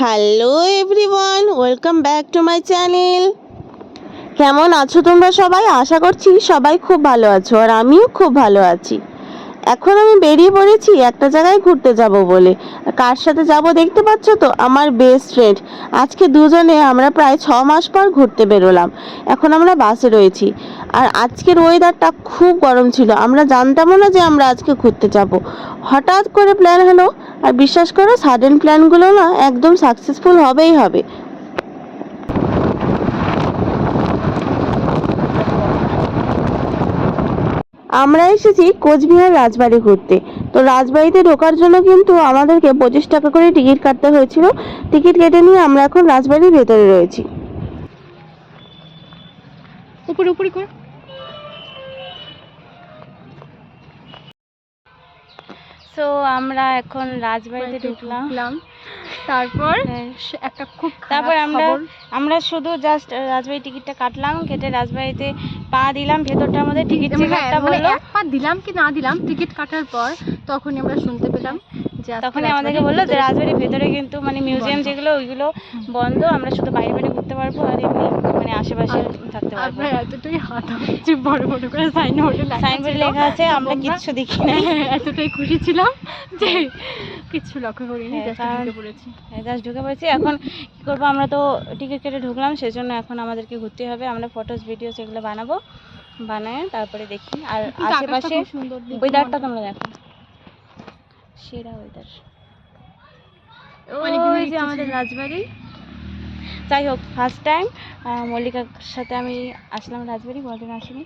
Hello everyone, welcome back to my channel. কেমন আছো তোমরা সবাই? আশা করছি সবাই খুব ভালো আছো, আর আমিও খুব ভালো আছি। এখন আমি বেরিয়ে পড়েছি একটা জায়গায় ঘুরতে যাব বলে। কার সাথে যাব দেখতে পাচ্ছ তো? আমার বেস্ট ফ্রেন্ড আজকে দুজনে আমরা প্রায় ছ মাস পর ঘুরতে বেরোলাম। এখন আমরা বাসে রয়েছি। আর আজকের ওয়েদারটা খুব গরম ছিল। আমরা জানতামও না যে আমরা আজকে ঘুরতে যাব। হঠাৎ করে প্ল্যান হলো। আর বিশ্বাস করো সাডেন প্ল্যানগুলো না একদম সাকসেসফুল হবেই হবে। আমরা এসেছি কোচবিহার রাজবাড়ি ঘুরতে। তো রাজবাড়িতে ঢোকার জন্য কিন্তু আমাদেরকে পঁচিশ টাকা করে টিকিট কাটতে হয়েছিল। টিকিট কেটে নিয়ে আমরা এখন রাজবাড়ির ভেতরে রয়েছি। উপরে উপরে কর। সো আমরা এখন রাজবাড়িতে ঢুকলাম। তারপর হ্যাঁ। একটা খুব তারপর আমরা। আমরা শুধু জাস্ট রাজবাড়ি টিকিটটা কাটলাম কেটে রাজবাড়িতে পা দিলাম ভেতরটার মধ্যে টিকিট হ্যাঁ, চেকারটা মানে বলল এক পা দিলাম কি না দিলাম টিকিট কাটার পর তখনই আমরা শুনতে পেলাম তখন আমাদেরকে বলল যে রাজবাড়ির ভেতরে কিন্তু মানে মিউজিয়াম যেগুলো ওইগুলো বন্ধ আমরা শুধু বাইরে বাইরে ঘুরতে পারব আর এমনি মানে আশেপাশে থাকতে পারব। আমরা এতটাই হাতাহাতি বড় বড় করে সাইন বোর্ডে সাইনবোর্ড লেখা আছে আমরা কিচ্ছু দেখি না হ্যাঁ, এতটাই খুশি ছিলাম যে কিচ্ছু লক্ষ্য করিনি হ্যাঁ, জাস্ট ঢুকে পড়েছি। জাস্ট ঢুকে পড়েছি। এখন কি করব আমরা তো টিকিট কেটে ঢুকলাম সেজন্য এখন আমাদেরকে ঘুরতে হবে। আমরা ফটোস ভিডিওস এগুলো বানাবো বানায় তারপরে দেখি। আর আশেপাশে ওয়েদারটা তোমরা দেখো। সেরা ওয়েদার ওই যে আমাদের। রাজবাড়ি। যাই হোক ফার্স্ট টাইম মল্লিকার সাথে আমি আসলাম রাজবাড়ি কোনোদিন আসিনি।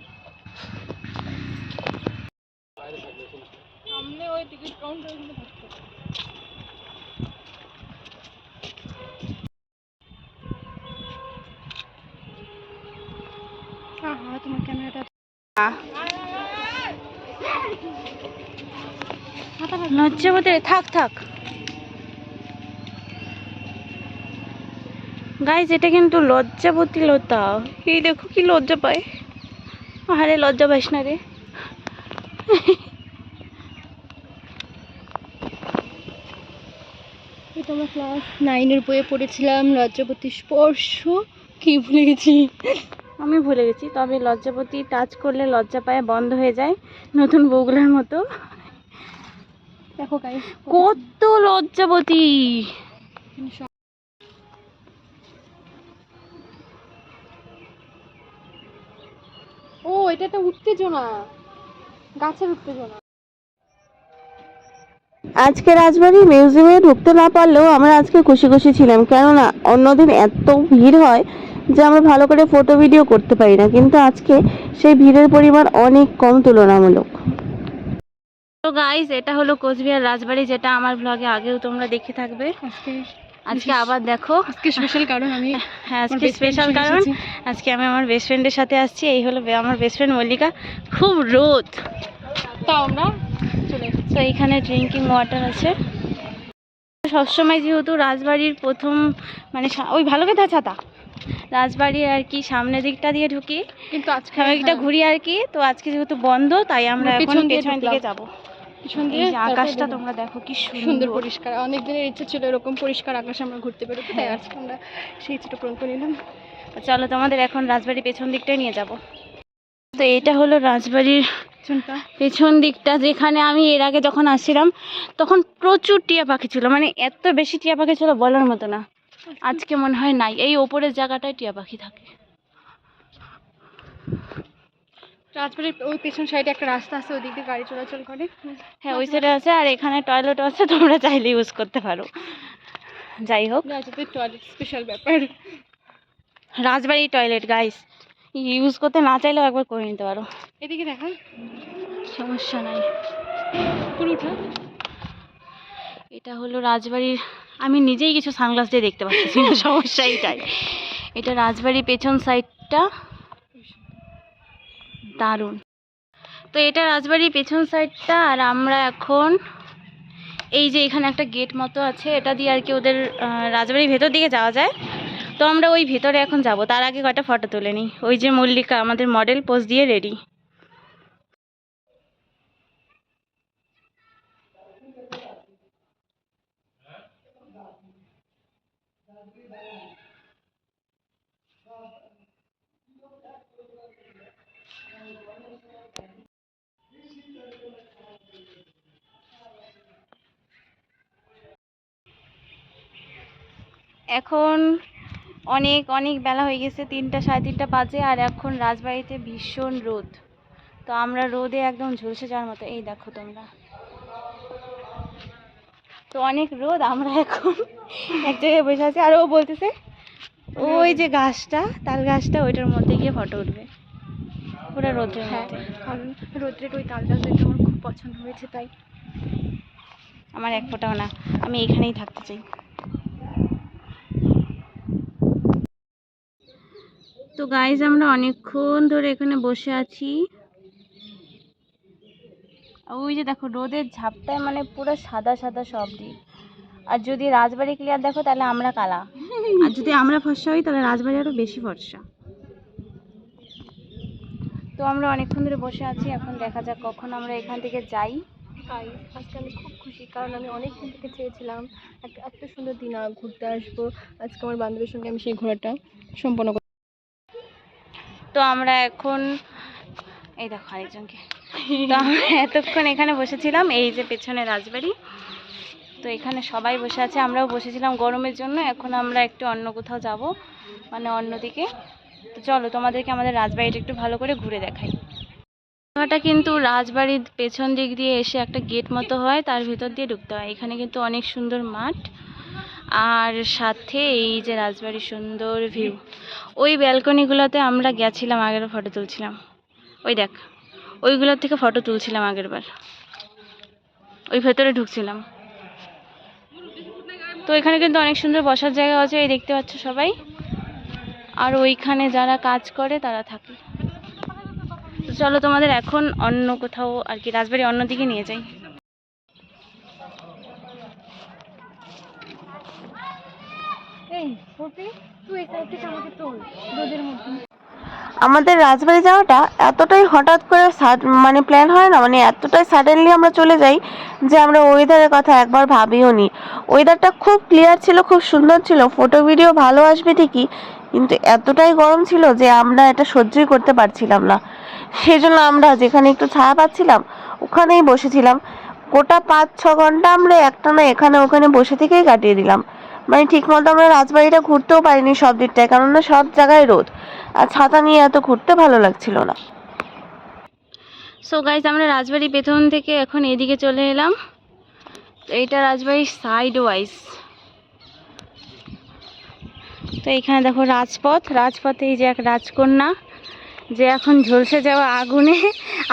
সামনে ওই টিকিট কাউন্টার তোমার ক্যামেরাটা লজ্জাবতী থাক থাক। গাইজ এটা কিন্তু লজ্জাবতী লতা। এই দেখো কি লজ্জা পায়। আরে লজ্জা পাইস না রে। এটা আমরা ক্লাস নাইনের বইয়ে পড়েছিলাম লজ্জাপতি স্পর্শ। কি ভুলে গেছি? আমি ভুলে গেছি তবে লজ্জাপতি টাচ করলে লজ্জা পায় বন্ধ হয়ে যায় নতুন বউগুলোর মতো। দেখো গাই কত লজ্জাবতী ও এটা একটা উত্তেজনা। গাছের উত্তেজনা। আজকে রাজবাড়ি মিউজিয়ামে ঢুকতে না পারলেও আমরা আজকে খুশি খুশি ছিলাম। কেননা অন্যদিন এত ভিড় হয় যে আমরা ভালো করে ফটো ভিডিও করতে পারি না। কিন্তু আজকে সেই ভিড়ের পরিমাণ অনেক কম তুলনামূলক। তো গাইজ এটা হলো কোচবিহার রাজবাড়ি যেটা আমার ব্লগে আগেও তোমরা দেখে থাকবে। আজকে আবার দেখো। আজকে স্পেশাল কারণ আমি হ্যাঁ আজকে স্পেশাল কারণ। আজকে আমি আমার বেস্ট ফ্রেন্ডের সাথে আসছি এই হলো আমার বেস্ট ফ্রেন্ড মল্লিকা। খুব রোদ। তাও আমরা চলে তো এইখানে ড্রিঙ্কিং ওয়াটার আছে। সবসময় যেহেতু রাজবাড়ির প্রথম মানে ওই ভালো কথা ছাতা। রাজবাড়ির আর কি সামনের দিকটা দিয়ে ঢুকি। কিন্তু আজকে হ্যাঁ, ঘুরি আর কি। তো আজকে যেহেতু বন্ধ তাই আমরা এখন পেছন দিকে। যাব। পিছন দিয়ে আকাশটা তোমরা দেখো কি সুন্দর। পরিষ্কার। অনেক দিনের ইচ্ছে ছিল এরকম পরিষ্কার আকাশে আমরা ঘুরতে বেরোতে তাই হ্যাঁ। আজকে আমরা সেই ইচ্ছেটা পূরণ করে নিলাম। চলো তোমাদের এখন রাজবাড়ির পেছন দিকটাই নিয়ে যাব। তো এটা হলো রাজবাড়ির পেছন দিকটা যেখানে আমি এর আগে যখন আসছিলাম তখন প্রচুর টিয়া পাখি ছিল। মানে এত বেশি টিয়া পাখি ছিল বলার মতো না। আজকে মনে হয় নাই। এই ওপরের জায়গাটায় টিয়া পাখি থাকে। রাজবাড়ির ওই পেছন সাইডে একটা রাস্তা আছে ওদিক দিয়ে গাড়ি চলাচল করে। হ্যাঁ ওই সাইডে আছে আর এখানে টয়লেট আছে তোমরা চাইলে ইউজ করতে পারো। যাই হোক। রাজবাড়ির টয়লেট স্পেশাল ব্যাপার। রাজবাড়ি টয়লেট গাইস ইউজ করতে না চাইলেও একবার করে নিতে পারো। এদিকে দেখা সমস্যা নাই। পুরোটা এটা হলো রাজবাড়ির আমি নিজেই কিছু সানগ্লাস দিয়ে দেখতে পাচ্ছি না সমস্যা এইটাই এটা রাজবাড়ির পেছন সাইডটা দারুণ। তো এটা রাজবাড়ির পেছন সাইডটা আর আমরা এখন এই যে এখানে একটা গেট মতো আছে, এটা দিয়ে আর কি ওদের রাজবাড়ির ভেতর দিকে যাওয়া যায়। তো আমরা ওই ভেতরে এখন যাব। তার আগে কয়টা ফটো তুলে নিই? ওই যে মল্লিকা, আমাদের মডেল পোস্ট দিয়ে রেডি এখন অনেক অনেক বেলা হয়ে গেছে তিনটা সাড়ে তিনটা বাজে আর এখন রাজবাড়িতে ভীষণ রোদ। তো আমরা রোদে একদম ঝলসে যাওয়ার মতো। এই দেখো তোমরা। তো অনেক রোদ আমরা এখন এক জায়গায় বসে আছি। আর ও বলতেছে ওই যে গাছটা তাল গাছটা ওইটার মধ্যে গিয়ে ফটো উঠবে। পুরো রোদ্রের হ্যাঁ মধ্যে। কারণ রোদ্রের ওই তালটা দেখতে আমার খুব পছন্দ হয়েছে তাই। আমার এক ফোঁটাও না। আমি এখানেই থাকতে চাই। তো গাইজ আমরা অনেকক্ষণ ধরে এখানে বসে আছি। ওই যে দেখো, রোদের ঝাপটায় মানে পুরো সাদা সাদা সব দিক। আর যদি রাজবাড়ি ক্লিয়ার দেখো, তাহলে আমরা কালা। আর যদি আমরা ফর্সা হই, তাহলে রাজবাড়ি আরও বেশি ফর্সা। তো আমরা অনেকক্ষণ ধরে বসে আছি, এখন দেখা যাক কখন আমরা এখান থেকে যাই। আজকে আমি খুব খুশি, কারণ আমি অনেক দিন থেকে চেয়েছিলাম এত সুন্দর দিন ঘুরতে আসব। আজকে আমার বান্ধবীর সঙ্গে আমি সেই ঘোরাটা সম্পন্ন তো আমরা এখন, এই দেখো আরেকজনকে। তো আমরা এতক্ষণ এখানে বসেছিলাম, এই যে পেছনে রাজবাড়ি। তো এখানে সবাই বসে আছে, আমরাও বসেছিলাম গরমের জন্য, এখন আমরা একটু অন্য কোথাও যাব মানে অন্যদিকে তো চলো, তোমাদেরকে আমাদের রাজবাড়িটা একটু ভালো করে ঘুরে দেখাই। জায়গাটা কিন্তু রাজবাড়ির পেছন দিক দিয়ে এসে একটা গেট মতো হয়, তার ভেতর দিয়ে ঢুকতে হয়। এখানে কিন্তু অনেক সুন্দর মাঠ। আর সাথে এই যে রাজবাড়ির সুন্দর ভিউ ওই ব্যালকনিগুলোতে আমরা গেছিলাম আগের ফটো তুলছিলাম। ওই দেখ, ওইগুলোর থেকে ফটো তুলছিলাম আগের বার ওই ভেতরে ঢুকছিলাম। তো এখানে কিন্তু অনেক সুন্দর বসার জায়গা আছে, এই দেখতে পাচ্ছ সবাই। আর ওইখানে যারা কাজ করে, তারা থাকে। চলো তোমাদের এখন অন্য কোথাও আর কি, রাজবাড়ি অন্যদিকে নিয়ে যাই। আমাদের রাজবাড়ি যাওয়াটা এতটাই হঠাৎ করে মানে প্ল্যান হয় না মানে এতটাই সাডেনলি আমরা চলে যাই যে আমরা ওয়েদারের কথা একবার ভাবিও নি। ওয়েদারটা খুব ক্লিয়ার ছিল, খুব সুন্দর ছিল ফটো ভিডিও ভালো আসবে ঠিকই, কিন্তু এতটাই গরম ছিল যে আমরা এটা সহ্যই করতে পারছিলাম না। সেজন্য আমরা যেখানে একটু ছায়া পাচ্ছিলাম, ওখানেই বসেছিলাম। গোটা পাঁচ ছ ঘণ্টা আমরা একটানা এখানে ওখানে বসে থেকেই কাটিয়ে দিলাম। মানে ঠিক মতো আমরা রাজবাড়িটা ঘুরতেও পারিনি সব দিকটায়, কেননা সব জায়গায় রোদ। আর ছাতা নিয়ে এত ঘুরতে ভালো লাগছিল না। সো গাইজ আমরা রাজবাড়ি পেছন থেকে এখন এদিকে চলে এলাম। এইটা রাজবাড়ির সাইড ওয়াইজ তো এখানে দেখো রাজপথ, রাজপথে এই যে এক রাজকন্যা, যে এখন ঝলসে যাওয়া আগুনে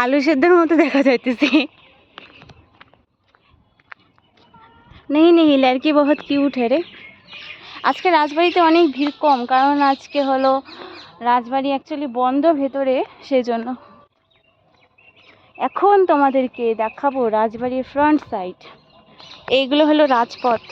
আলু সেদ্ধের মতো দেখা যাইতেছে। নেই নেই লড়কি বহুত কিউট হে রে। আজকে রাজবাড়িতে অনেক ভিড় কম, কারণ আজকে হলো রাজবাড়ি অ্যাকচুয়ালি বন্ধ ভেতরে, সেজন্য। এখন তোমাদেরকে দেখাবো রাজবাড়ির ফ্রন্ট সাইড এইগুলো হলো রাজপথ।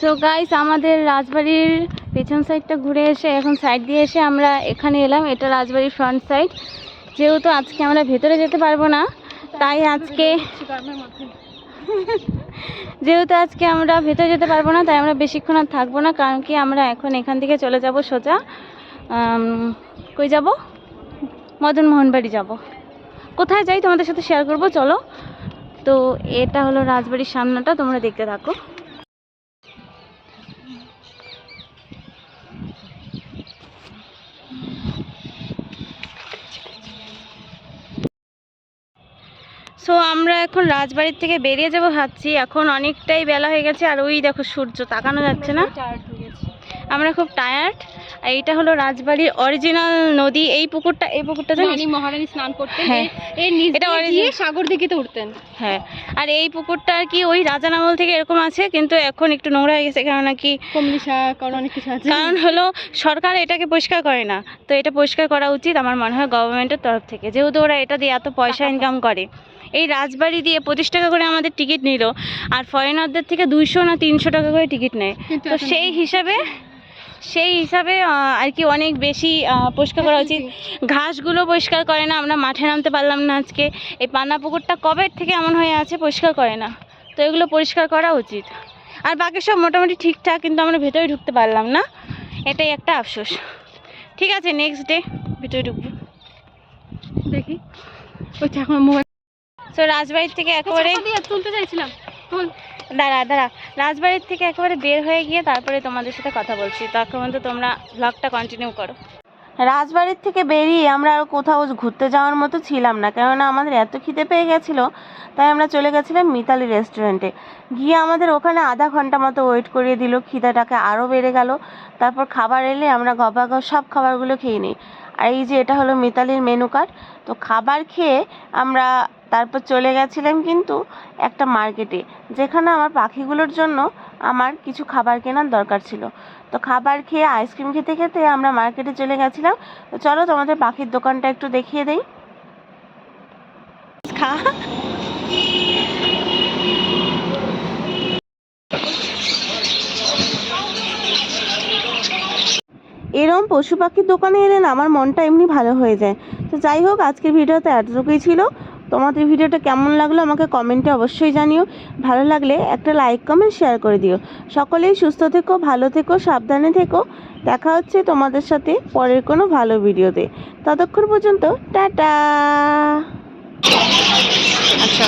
সো গাইস আমাদের রাজবাড়ির পেছন সাইডটা ঘুরে এসে, এখন সাইড দিয়ে এসে আমরা এখানে এলাম। এটা রাজবাড়ির ফ্রন্ট সাইড যেহেতু আজকে আমরা ভেতরে যেতে পারব না, তাই আজকে যেহেতু আজকে আমরা ভেতরে যেতে পারব না, তাই আমরা বেশিক্ষণ আর থাকব না, কারণ কি আমরা এখন এখান থেকে চলে যাব সোজা। কই যাব? মদন মোহনবাড়ি যাব। কোথায় যাই তোমাদের সাথে শেয়ার করব? চলো। তো এটা হলো রাজবাড়ির সামনেটা, তোমরা দেখতে থাকো। সো আমরা এখন রাজবাড়ির থেকে বেরিয়ে যাব ভাবছি। এখন অনেকটাই বেলা হয়ে গেছে, আর ওই দেখো সূর্য তাকানো যাচ্ছে না। আমরা খুব টায়ার্ড আর এইটা হলো রাজবাড়ির অরিজিনাল নদী। এই পুকুরটা এই পুকুরটা রানী মহারানী স্নান করতেন হ্যাঁ। এর- এটা গিয়ে সাগর দিকে তো উঠতেন হ্যাঁ। আর এই পুকুরটা আর কি ওই রাজার আমল থেকে এরকম আছে কিন্তু এখন একটু নোংরা হয়ে গেছে কারণ নাকি কমলি শাক কারণ অনেক কিছু আছে। কারণ হলো সরকার এটাকে পরিষ্কার করে না। তো এটা পরিষ্কার করা উচিত আমার মনে হয় গভর্নমেন্টের তরফ থেকে। যেহেতু ওরা এটা দিয়ে এত পয়সা ইনকাম করে। এই রাজবাড়ি দিয়ে পঁচিশ টাকা করে আমাদের টিকিট নিল আর ফরেনারদের থেকে দুইশো না তিনশো টাকা করে টিকিট নেয়। তো সেই হিসাবে সেই হিসাবে আর কি অনেক বেশি পরিষ্কার করা উচিত। ঘাসগুলো পরিষ্কার করে না আমরা মাঠে নামতে পারলাম না আজকে। এই পান্না পুকুরটা কবে থেকে এমন হয়ে আছে পরিষ্কার করে না। তো এগুলো পরিষ্কার করা উচিত। আর বাকি সব মোটামুটি ঠিকঠাক কিন্তু আমরা ভেতরে ঢুকতে পারলাম না। এটাই একটা আফসোস। ঠিক আছে নেক্সট ডে ভেতরে ঢুকবো। দেখি। ওই এখন মোবাইল তো রাজবাড়ির থেকে একেবারে দিয়ে তুলতে চাইছিলাম। দাঁড়া দাঁড়া। রাজবাড়ির থেকে একেবারে বের হয়ে গিয়ে তারপরে তোমাদের সাথে কথা বলছি। তখন তো তোমরা ব্লগটা কন্টিনিউ করো। রাজবাড়ির থেকে বেরিয়ে আমরা আর কোথাও ঘুরতে যাওয়ার মতো ছিলাম না। কেননা আমাদের এত খিদে পেয়ে গেছিল তাই আমরা চলে গেছিলাম মিতালি রেস্টুরেন্টে গিয়ে আমাদের ওখানে আধা ঘণ্টা মতো ওয়েট করিয়ে দিল খিদাটাকে আরও বেড়ে গেল। তারপর খাবার এলে আমরা গবাগব সব খাবারগুলো খেয়ে নিই। আর এই যে এটা হলো মিতালির মেনু কার্ড তো খাবার খেয়ে আমরা তারপর চলে গেছিলাম কিন্তু একটা মার্কেটে, যেখানে আমার পাখিগুলোর জন্য আমার কিছু খাবার কেনার দরকার ছিল। তো খাবার খেয়ে, আইসক্রিম খেতে খেতে আমরা মার্কেটে চলে গেছিলাম। তো চলো তোমাদের পাখির দোকানটা একটু দেখিয়ে দেই। এরম পশু পাখির দোকানে এলেন আমার মনটা এমনি ভালো হয়ে যায়। তো যাই হোক, আজকের ভিডিওতে এতটুকুই ছিল। তোমাদের ভিডিওটা কেমন লাগল আমাকে কমেন্টে অবশ্যই জানিও। ভালো লাগলে একটা লাইক, কমেন্ট শেয়ার করে দিও। সকলেই সুস্থ থেকো, ভালো থেকো, সাবধানে থেকো। দেখা হচ্ছে তোমাদের সাথে পরের কোনো ভালো ভিডিওতে। ততক্ষণ পর্যন্ত টাটা। আচ্ছা